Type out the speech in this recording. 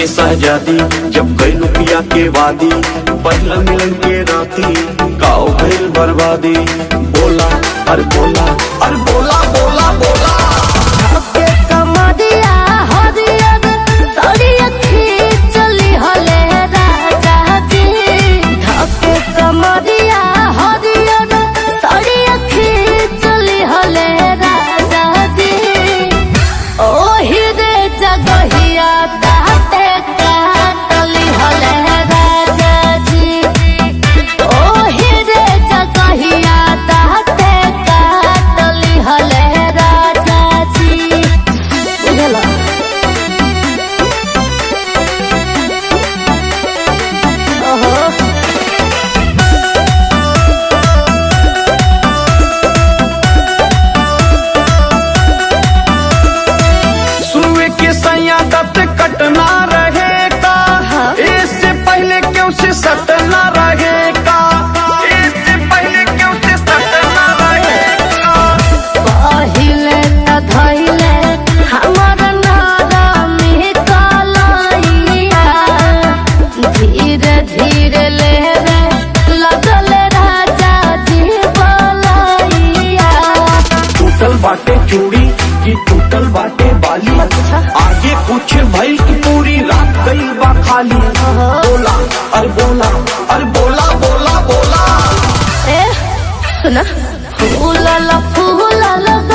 के सहजादी जब गई पिया के वादी, पहला मिलन के राती काओ भेल बर्बादी। बोला, अरे बोला अरे बोला बोला। बाटे चूड़ी की टूटल बाटे बाली। आगे कुछ भइल की पूरी रात गई बा खाली। बोला, अरे बोला अरे बोला बोला बोला। ए, सुना। फूला ला फूला धक